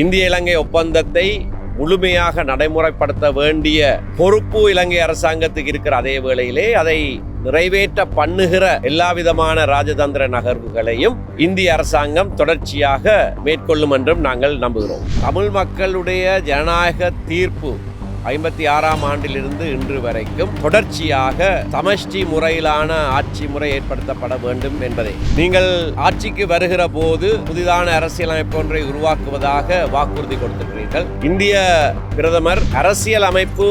இந்திய இலங்கை ஒப்பந்தத்தை முழுமையாக நடைமுறைப்படுத்த வேண்டிய பொறுப்பு இலங்கை அரசாங்கத்துக்கு இருக்கிற அதே வேளையிலே அதை நிறைவேற்ற பண்ணுகிற எல்லா விதமான ராஜதந்திர நகர்வுகளையும் இந்திய அரசாங்கம் தொடர்ச்சியாக மேற்கொள்ளும் என்றும் நாங்கள் நம்புகிறோம். தமிழ் மக்களுடைய ஜனநாயக தீர்ப்பு ஐம்பத்தி ஆறாம் ஆண்டிலிருந்து இன்று வரைக்கும் தொடர்ச்சியாக சமஷ்டி முறையிலான ஆட்சி முறை ஏற்படுத்தப்பட வேண்டும் என்பதை. நீங்கள் ஆட்சிக்கு வருகிற போது புதிதான அரசியலமைப்பு ஒன்றை உருவாக்குவதாக வாக்குறுதி கொடுத்திருக்கிறீர்கள். இந்திய பிரதமர் அரசியல் அமைப்பு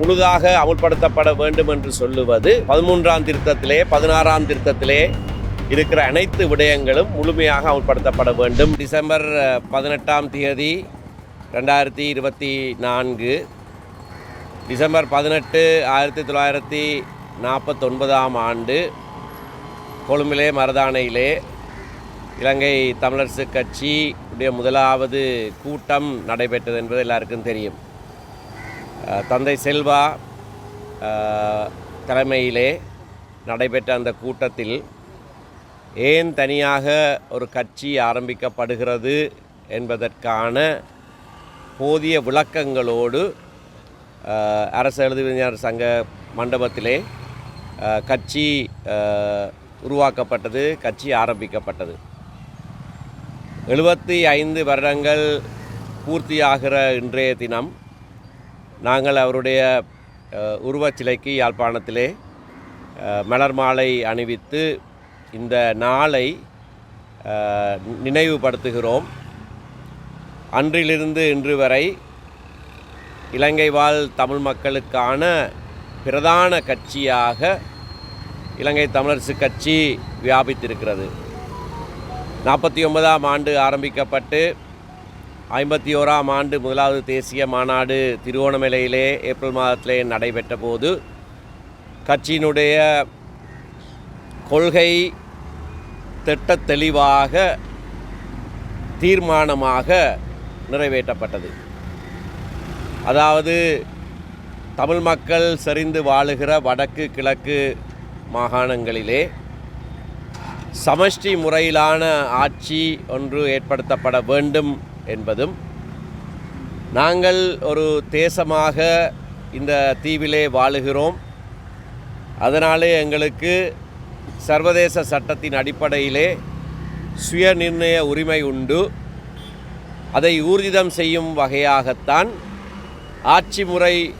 முழுதாக அமுல்படுத்தப்பட வேண்டும் என்று சொல்லுவது பதிமூன்றாம் திருத்தத்திலே பதினாறாம் திருத்தத்திலே இருக்கிற அனைத்து விடயங்களும் முழுமையாக அமுல்படுத்தப்பட வேண்டும். டிசம்பர் பதினெட்டாம் தேதி ரெண்டாயிரத்தி இருபத்தி நான்கு டிசம்பர் பதினெட்டு ஆயிரத்தி தொள்ளாயிரத்தி நாற்பத்தொன்பதாம் ஆண்டு கொழும்பிலே மருதானையிலே இலங்கை தமிழரசு கட்சி உடைய முதலாவது கூட்டம் நடைபெற்றது என்பது எல்லாருக்கும் தெரியும். தந்தை செல்வா தலைமையிலே நடைபெற்ற அந்த கூட்டத்தில் ஏன் தனியாக ஒரு கட்சி ஆரம்பிக்கப்படுகிறது என்பதற்கான போதிய விளக்கங்களோடு அரசு எழுதுவிஞர் சங்க மண்டபத்திலே கட்சி உருவாக்கப்பட்டது கட்சி ஆரம்பிக்கப்பட்டது எழுபத்தி ஐந்து வருடங்கள் பூர்த்தியாகிற இன்றைய தினம் நாங்கள் அவருடைய உருவச்சிலைக்கு யாழ்ப்பாணத்திலே மலர் மாலை அணிவித்து இந்த நாளை நினைவுபடுத்துகிறோம் அன்றிலிருந்து இன்று வரை இலங்கை வாழ் தமிழ் மக்களுக்கான பிரதான கட்சியாக இலங்கை தமிழரசு கட்சி வியாபித்திருக்கிறது. நாற்பத்தி ஒன்பதாம் ஆண்டு ஆரம்பிக்கப்பட்டு ஐம்பத்தி ஓராம் ஆண்டு முதலாவது தேசிய மாநாடு திருவோணமலையிலே ஏப்ரல் மாதத்திலே நடைபெற்ற போது கட்சியினுடைய கொள்கை திட்ட தெளிவாக தீர்மானமாக நிறைவேற்றப்பட்டது. அதாவது தமிழ் மக்கள் செறிந்து வாழுகிற வடக்கு கிழக்கு மாகாணங்களிலே சமஷ்டி முறையிலான ஆட்சி ஒன்று ஏற்படுத்தப்பட வேண்டும் என்பதும் நாங்கள் ஒரு தேசமாக இந்த தீவிலே வாழுகிறோம். அதனாலே எங்களுக்கு சர்வதேச சட்டத்தின் அடிப்படையிலே சுய நிர்ணய உரிமை உண்டு. அதை ஊர்ஜிதம் செய்யும் வகையாகத்தான் ஆட்சி முறை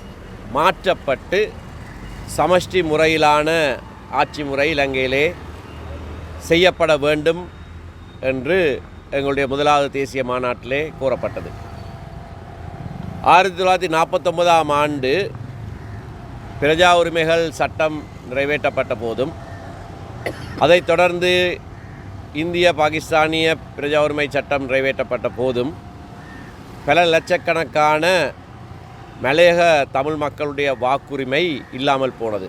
மாற்றப்பட்டு சமஷ்டி முறையிலான ஆட்சி முறை இலங்கையிலே செய்யப்பட வேண்டும் என்று எங்களுடைய முதலாவது தேசிய மாநாட்டிலே கூறப்பட்டது. ஆயிரத்தி தொள்ளாயிரத்தி நாற்பத்தொன்பதாம் ஆண்டு பிரஜா உரிமைகள் சட்டம் நிறைவேற்றப்பட்ட போதும் அதைத் தொடர்ந்து இந்திய பாகிஸ்தானிய பிரஜா உரிமை சட்டம் நிறைவேற்றப்பட்ட போதும் பல லட்சக்கணக்கான மலையக தமிழ் மக்களுடைய வாக்குரிமை இல்லாமல் போனது.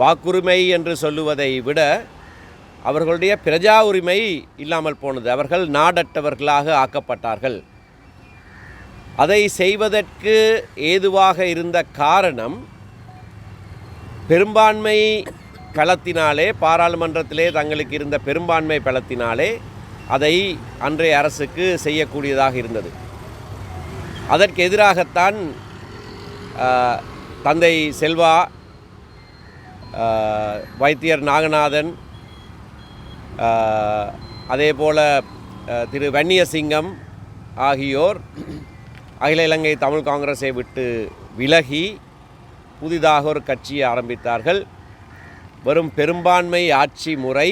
வாக்குரிமை என்று சொல்லுவதை விட அவர்களுடைய பிரஜா உரிமை இல்லாமல் போனது. அவர்கள் நாடற்றவர்களாக ஆக்கப்பட்டார்கள். அதை செய்வதற்கு ஏதுவாக இருந்த காரணம் பெரும்பான்மை பலத்தினாலே பாராளுமன்றத்திலே தங்களுக்கு இருந்த பெரும்பான்மை பலத்தினாலே அதை அன்றைய அரசுக்கு செய்யக்கூடியதாக இருந்தது. அதற்கு எதிராகத்தான் தந்தை செல்வா வைத்தியர் நாகநாதன் அதே போல திரு வன்னியசிங்கம் ஆகியோர் அகில இலங்கை தமிழ் காங்கிரஸை விட்டு விலகி புதிதாக ஒரு கட்சியை ஆரம்பித்தார்கள். வெறும் பெரும்பான்மை ஆட்சி முறை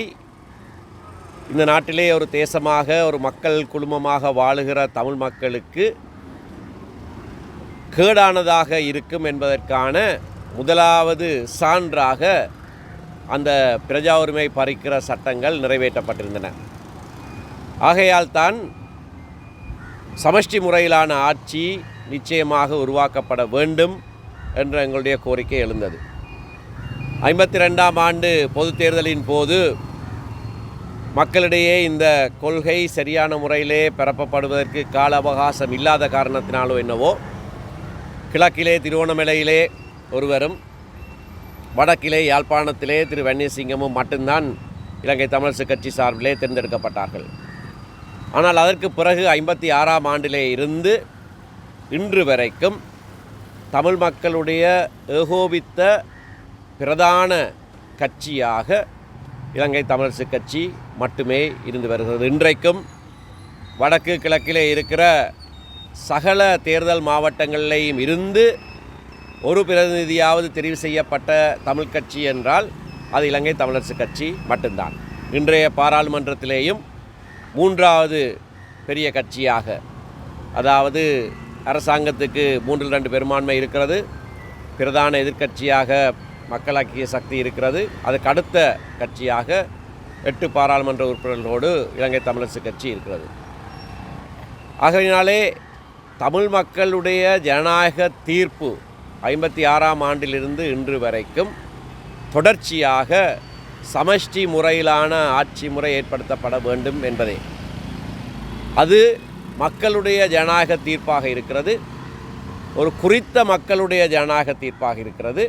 இந்த நாட்டிலே ஒரு தேசமாக ஒரு மக்கள் குழுமமாக வாழுகிற தமிழ் மக்களுக்கு கேடானதாக இருக்கும் என்பதற்கான முதலாவது சான்றாக அந்த பிரஜா உரிமை பறிக்கிற சட்டங்கள் நிறைவேற்றப்பட்டிருந்தன. ஆகையால் தான் சமஷ்டி முறையிலான ஆட்சி நிச்சயமாக உருவாக்கப்பட வேண்டும் என்ற எங்களுடைய கோரிக்கை எழுந்தது. ஐம்பத்தி ரெண்டாம் ஆண்டு பொது தேர்தலின் போது மக்களிடையே இந்த கொள்கை சரியான முறையிலே பரப்பப்படுவதற்கு கால அவகாசம் இல்லாத காரணத்தினாலோ என்னவோ கிழக்கிலே திருவோணமலையிலே ஒருவரும் வடக்கிலே யாழ்ப்பாணத்திலே திரு வன்னியசிங்கமும் மட்டும்தான் இலங்கை தமிழரசு கட்சி சார்பிலே தேர்ந்தெடுக்கப்பட்டார்கள். ஆனால் அதற்கு பிறகு ஐம்பத்தி ஆறாம் ஆண்டிலே இருந்து இன்று வரைக்கும் தமிழ் மக்களுடைய ஏகோபித்த பிரதான கட்சியாக இலங்கை தமிழரசு கட்சி மட்டுமே இருந்து வருகிறது. இன்றைக்கும் வடக்கு கிழக்கிலே இருக்கிற சகல தேர்தல் மாவட்டங்களிலேயும் இருந்து ஒரு பிரதிநிதியாவது தெரிவு செய்யப்பட்ட தமிழ் கட்சி என்றால் அது இலங்கை தமிழரசு கட்சி மட்டும்தான். இன்றைய பாராளுமன்றத்திலேயும் மூன்றாவது பெரிய கட்சியாக அதாவது அரசாங்கத்துக்கு மூன்றில் ரெண்டு பெரும்பான்மை இருக்கிறது பிரதான எதிர்க்கட்சியாக மக்களாக்கிய சக்தி இருக்கிறது அதுக்கு அடுத்த கட்சியாக எட்டு பாராளுமன்ற உறுப்பினர்களோடு இலங்கை தமிழரசு கட்சி இருக்கிறது. ஆகையினாலே தமிழ் மக்களுடைய ஜனநாயக தீர்ப்பு ஐம்பத்தி ஆறாம் ஆண்டிலிருந்து இன்று வரைக்கும் தொடர்ச்சியாக சமஷ்டி முறையிலான ஆட்சி முறை ஏற்படுத்தப்பட வேண்டும் என்பதே. அது மக்களுடைய ஜனநாயக தீர்ப்பாக இருக்கிறது. ஒரு குறித்த மக்களுடைய ஜனநாயக தீர்ப்பாக இருக்கிறது.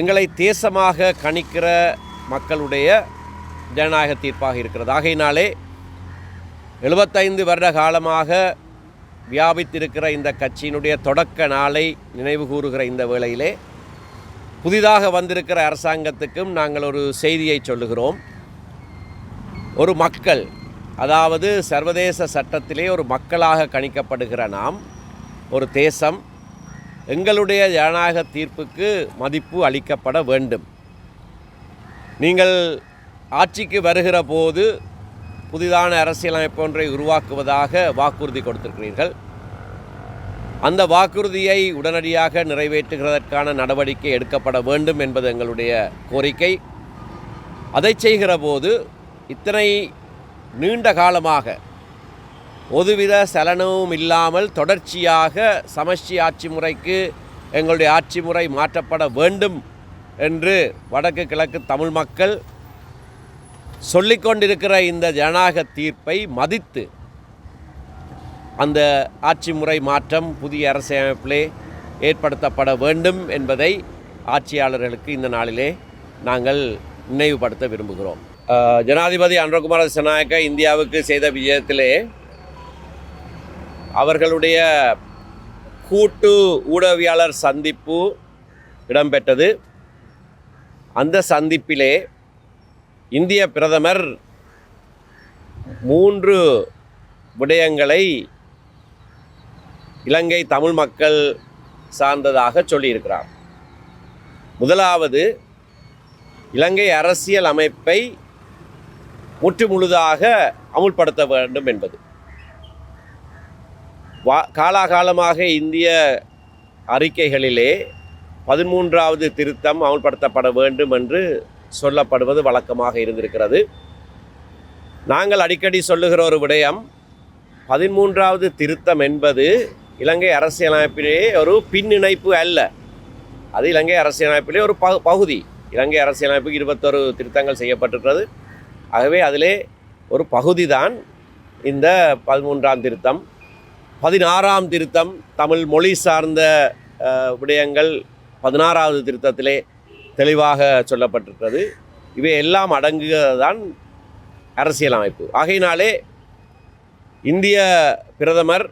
எங்களை தேசமாக கணிக்கிற மக்களுடைய ஜனநாயக தீர்ப்பாக இருக்கிறது. ஆகையினாலே எழுபத்தைந்து வருட காலமாக வியாபித்திருக்கிற இந்த கட்சியினுடைய தொடக்க நாளை நினைவு கூறுகிற இந்த வேளையிலே புதிதாக வந்திருக்கிற அரசாங்கத்துக்கும் நாங்கள் ஒரு செய்தியை சொல்லுகிறோம். ஒரு மக்கள் அதாவது சர்வதேச சட்டத்திலே ஒரு மக்களாக கணிக்கப்படுகிற நாம் ஒரு தேசம் எங்களுடைய ஜனநாயக தீர்ப்புக்கு மதிப்பு அளிக்கப்பட வேண்டும். நீங்கள் ஆட்சிக்கு வருகிற போது புதிதான அரசியலமைப்பு ஒன்றை உருவாக்குவதாக வாக்குறுதி கொடுத்திருக்கிறீர்கள். அந்த வாக்குறுதியை உடனடியாக நிறைவேற்றுகிறதற்கான நடவடிக்கை எடுக்கப்பட வேண்டும் என்பது எங்களுடைய கோரிக்கை. அதை செய்கிற போது இத்தனை நீண்ட காலமாக ஒருவித சலனமும் இல்லாமல் தொடர்ச்சியாக சமஷ்டி ஆட்சி முறைக்கு எங்களுடைய ஆட்சி முறை மாற்றப்பட வேண்டும் என்று வடக்கு கிழக்கு தமிழ் மக்கள் சொல்லிக்கொண்டிருக்கிற இந்த ஜனநாயக தீர்ப்பை மதித்து அந்த ஆட்சி முறை மாற்றம் புதிய அரசியமைப்பிலே ஏற்படுத்தப்பட வேண்டும் என்பதை ஆட்சியாளர்களுக்கு இந்த நாளிலே நாங்கள் நினைவுபடுத்த விரும்புகிறோம். ஜனாதிபதி அன்றகுமார திசநாயக்க இந்தியாவுக்கு செய்த விஜயத்திலே அவர்களுடைய கூட்டு ஊடகவியாளர் சந்திப்பு இடம்பெற்றது. அந்த சந்திப்பிலே இந்திய பிரதமர் மூன்று விடயங்களை இலங்கை தமிழ் மக்கள் சார்ந்ததாக சொல்லியிருக்கிறார். முதலாவது இலங்கை அரசியல் அமைப்பை முற்றுமுழுதாக அமுல்படுத்த வேண்டும் என்பது. வா காலாகாலமாக இந்திய அறிக்கைகளிலே பதிமூன்றாவது திருத்தம் அமுல்படுத்தப்பட வேண்டும் என்று சொல்லப்படுவது வழக்கமாக இருந்திருக்கிறது. நாங்கள் அடிக்கடி சொல்லுகிற ஒரு விடயம் பதிமூன்றாவது திருத்தம் என்பது இலங்கை அரசியலமைப்பிலே ஒரு பின்னிணைப்பு அல்ல. அது இலங்கை அரசியலமைப்பிலே ஒரு பகு பகுதி. இலங்கை அரசியலமைப்புக்கு இருபத்தொரு திருத்தங்கள் செய்யப்பட்டிருக்கிறது. ஆகவே அதிலே ஒரு பகுதி தான் இந்த பதிமூன்றாம் திருத்தம். பதினாறாம் திருத்தம் தமிழ் மொழி சார்ந்த விடயங்கள் பதினாறாவது திருத்தத்திலே தெளிவாக சொல்லப்பட்டிருக்கிறது. இவை எல்லாம் அடங்குகிறதான் அரசியலமைப்பு ஆகையினாலே இந்திய பிரதமர்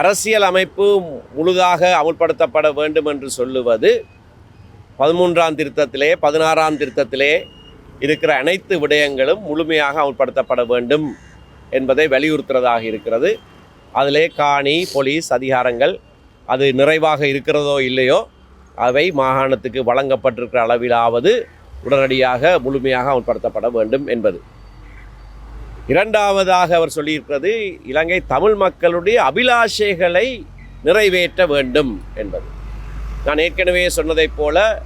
அரசியல் அமைப்பு முழுதாக அமுல்படுத்தப்பட வேண்டும் என்று சொல்லுவது பதிமூன்றாம் திருத்தத்திலே பதினாறாம் திருத்தத்திலே இருக்கிற அனைத்து விடயங்களும் முழுமையாக அமுல்படுத்தப்பட வேண்டும் என்பதை வலியுறுத்துறதாக இருக்கிறது. அதிலே காணி போலீஸ் அதிகாரங்கள் அது நிறைவாக இருக்கிறதோ இல்லையோ அவை மாகாணத்துக்கு வழங்கப்பட்டிருக்கிற அளவிலாவது உடனடியாக முழுமையாக அமல்படுத்தப்பட வேண்டும் என்பது. இரண்டாவதாக அவர் சொல்லியிருக்கிறது இலங்கை தமிழ் மக்களுடைய அபிலாஷைகளை நிறைவேற்ற வேண்டும் என்பது. நான் ஏற்கனவே சொன்னதைப் போல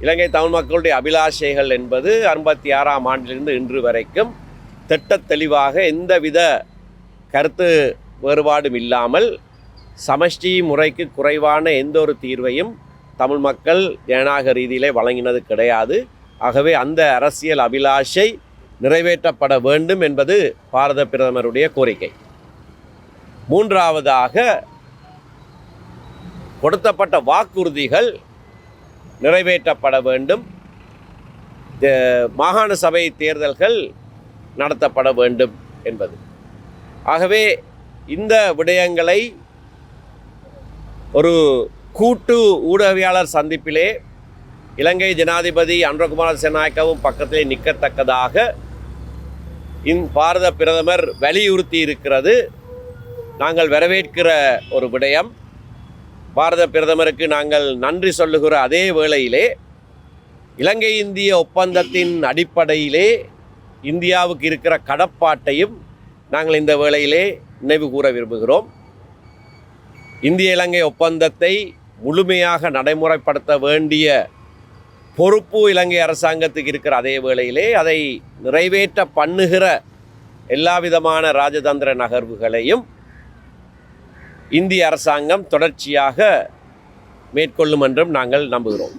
இலங்கை தமிழ் மக்களுடைய அபிலாஷைகள் என்பது ஐம்பத்தி ஆறாம் ஆண்டிலிருந்து இன்று வரைக்கும் திட்டத் தெளிவாக எந்தவித கருத்து வேறுபாடும் இல்லாமல் சமஷ்டி முறைக்கு குறைவான எந்த ஒரு தீர்வையும் தமிழ் மக்கள் ஜனநாயக ரீதியிலே வழங்கினது கிடையாது. ஆகவே அந்த அரசியல் அபிலாஷை நிறைவேற்றப்பட வேண்டும் என்பது பாரத பிரதமருடைய கோரிக்கை. மூன்றாவதாக கொடுத்தப்பட்ட வாக்குறுதிகள் நிறைவேற்றப்பட வேண்டும். மாகாண சபை தேர்தல்கள் நடத்தப்பட வேண்டும் என்பது. ஆகவே இந்த விடயங்களை ஒரு கூட்டு ஊடகவியாளர் சந்திப்பிலே இலங்கை ஜனாதிபதி அன்றகுமார செனாய்க்கவும் பக்கத்திலே நிற்கத்தக்கதாக இந் பாரத பிரதமர் வலியுறுத்தி இருக்கிறது. நாங்கள் வரவேற்கிற ஒரு விடயம். பாரத பிரதமருக்கு நாங்கள் நன்றி சொல்லுகிற அதே வேளையிலே இலங்கை இந்திய ஒப்பந்தத்தின் அடிப்படையிலே இந்தியாவுக்கு இருக்கிற கடப்பாட்டையும் நாங்கள் இந்த வேளையிலே நினைவு கூற விரும்புகிறோம். இந்திய இலங்கை ஒப்பந்தத்தை முழுமையாக நடைமுறைப்படுத்த வேண்டிய பொறுப்பு இலங்கை அரசாங்கத்துக்கு இருக்கிற அதே வேளையிலே அதை நிறைவேற்ற பண்ணுகிற எல்லா விதமான ராஜதந்திர நகர்வுகளையும் இந்திய அரசாங்கம் தொடர்ச்சியாக மேற்கொள்ளும் என்றும் நாங்கள் நம்புகிறோம்.